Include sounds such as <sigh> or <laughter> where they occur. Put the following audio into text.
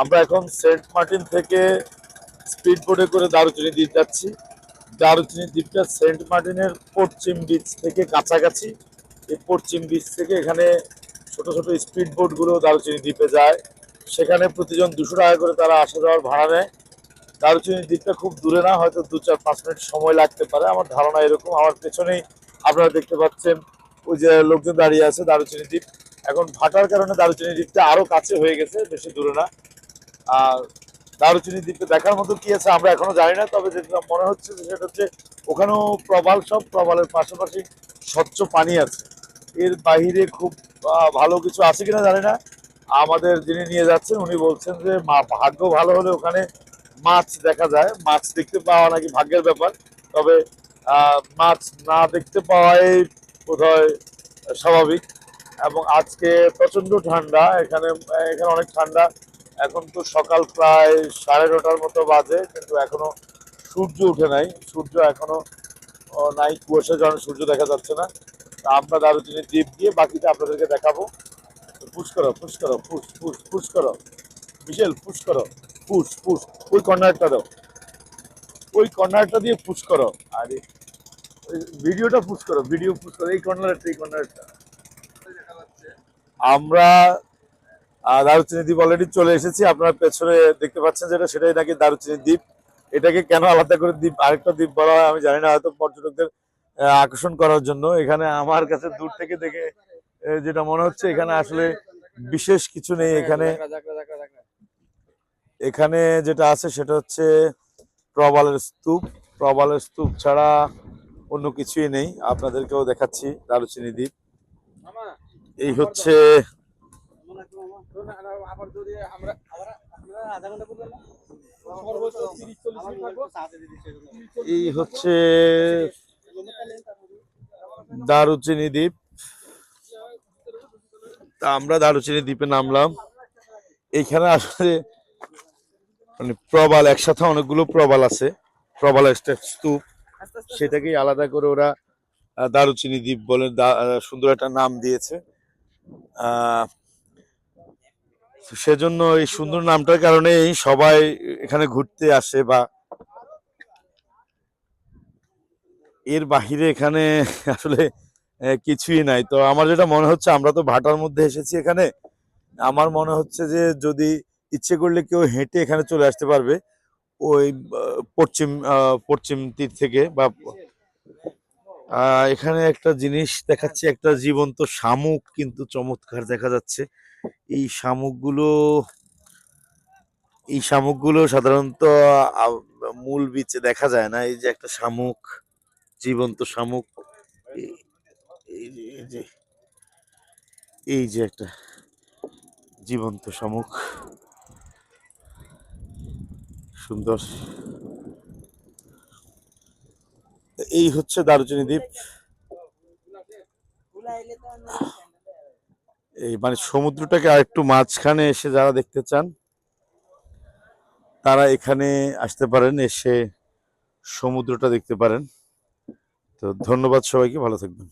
আমরা এখন Saint Martin থেকে স্পিড বোটে করে দারুচিনি দ্বীপ যাচ্ছি। দারুচিনি দ্বীপটা সেন্ট মার্টিনের পশ্চিম বিচ থেকে কাছাকাছি। এই পশ্চিম বিচ থেকে এখানে ছোট ছোট স্পিড বোটগুলো দারুচিনি দ্বীপে যায়। সেখানে প্রতিজন দুশো টাকা করে তারা আসা যাওয়ার ভাড়া নেয়। দারুচিনি দ্বীপটা খুব দূরে না, হয়তো দু চার পাঁচ মিনিট সময় লাগতে পারে। আমার ধারণা এরকম, আমার পেছনেই আপনারা দেখতে পাচ্ছেন ওই যে লোকজন দাঁড়িয়ে আছে দারুচিনি দ্বীপ। এখন ভাটার কারণে দারুচিনি দ্বীপটা আরও কাছে হয়ে গেছে, বেশি দূরে না। দারুচিনি দ্বীপে দেখার মতো কি আছে আমরা এখনও জানি না, তবে যেটা মনে হচ্ছে যে সেটা হচ্ছে ওখানেও প্রবাল সব, প্রবালের পাশাপাশি স্বচ্ছ পানি আছে। এর বাইরে খুব ভালো কিছু আছে কিনা জানি না। আমাদের যিনি নিয়ে যাচ্ছেন, উনি বলছেন যে মা, ভাগ্য ভালো হলে ওখানে মাছ দেখা যায়। মাছ দেখতে পাওয়া নাকি ভাগ্যের ব্যাপার। তবে মাছ না দেখতে পাওয়াই বোধহয় স্বাভাবিক। এবং আজকে প্রচণ্ড ঠান্ডা, এখানে এখানে অনেক ঠান্ডা। এখন তো সকাল প্রায় সাড়ে নটার মতো বাজে, কিন্তু এখনও সূর্য উঠে নাই। সূর্য এখনও নাই, কুয়াশার কারণে সূর্য দেখা যাচ্ছে না। তা আমরা দারুচিনি দ্বীপ দিয়ে বাকিটা আপনাদেরকে দেখাবো। পুশ করো পুশ করো, পুশ পুশ পুশ করো। বিশাল পুশ করো, পুশ পুশ, ওই কর্নারটা দাও। ওই কর্নারটা দিয়ে পুশ করো। আর ভিডিওটা পুশ করো, ভিডিও পুশ করো, এই কর্নারটা এই কর্নারটা। আমরা দারুচিনি দ্বীপ অলরেডি চলে এসেছি। আপনার পেছনে দেখতে পাচ্ছেন যেটা, সেটাই নাকি দারুচিনি দ্বীপ। এটাকে কেন আলাদা করে দ্বীপ, আরেকটা দ্বীপ বলা হয়, আমি জানি না, হয়তো পর্যটকদের আকর্ষণ করার জন্য। এখানে আমার কাছে দূর থেকে দেখে যেটা মনে হচ্ছে, এখানে আসলে বিশেষ কিছু নেই। এখানে এখানে যেটা আছে, সেটা হচ্ছে প্রবালের স্তূপ। প্রবালের স্তূপ ছাড়া অন্য কিছুই নেই। আপনাদেরকেও দেখাচ্ছি দারুচিনি দ্বীপ। এই হচ্ছে এই হচ্ছে দারুচিনি দ্বীপ। তা আমরা দারুচিনি দ্বীপে নামলাম। এইখানে আসলে মানে প্রবাল একসাথে অনেকগুলো প্রবাল আছে। প্রবাল একটা স্তূপ। সেটাকেই আলাদা করে ওরা দারুচিনি দ্বীপ বলে সুন্দর একটা নাম দিয়েছে। আহ, সেজন্য এই সুন্দর নামটার কারণেই সবাই এখানে ঘুরতে আসে বা এর বাহিরে এখানে <laughs> আসলে কিছুই নাই। তো আমার যেটা মনে হচ্ছে, আমরা তো ভাটার মধ্যে এসেছি এখানে। আমার মনে হচ্ছে যে যদি ইচ্ছে করলে কেউ হেঁটে এখানে চলে আসতে পারবে, ওই পশ্চিম পশ্চিম তীর থেকে বা এখানে একটা জিনিস দেখাচ্ছে, একটা জীবন্ত শামুক কিন্তু চমৎকার দেখা যাচ্ছে। এই শামুকগুলো এই শামুকগুলো সাধারণত মূল বিচে দেখা যায় না। এই যে একটা শামুক, জীবন্ত শামুক এই- যে একটা জীবন্ত শামুক। সুন্দর। এই হচ্ছে দারুচিনি দ্বীপ। এই মানে সমুদ্রটাকে আর একটু মাঝখানে এসে যারা দেখতে চান, তারা এখানে আসতে পারেন, এসে সমুদ্রটা দেখতে পারেন। তো ধন্যবাদ সবাইকে, ভালো থাকবেন।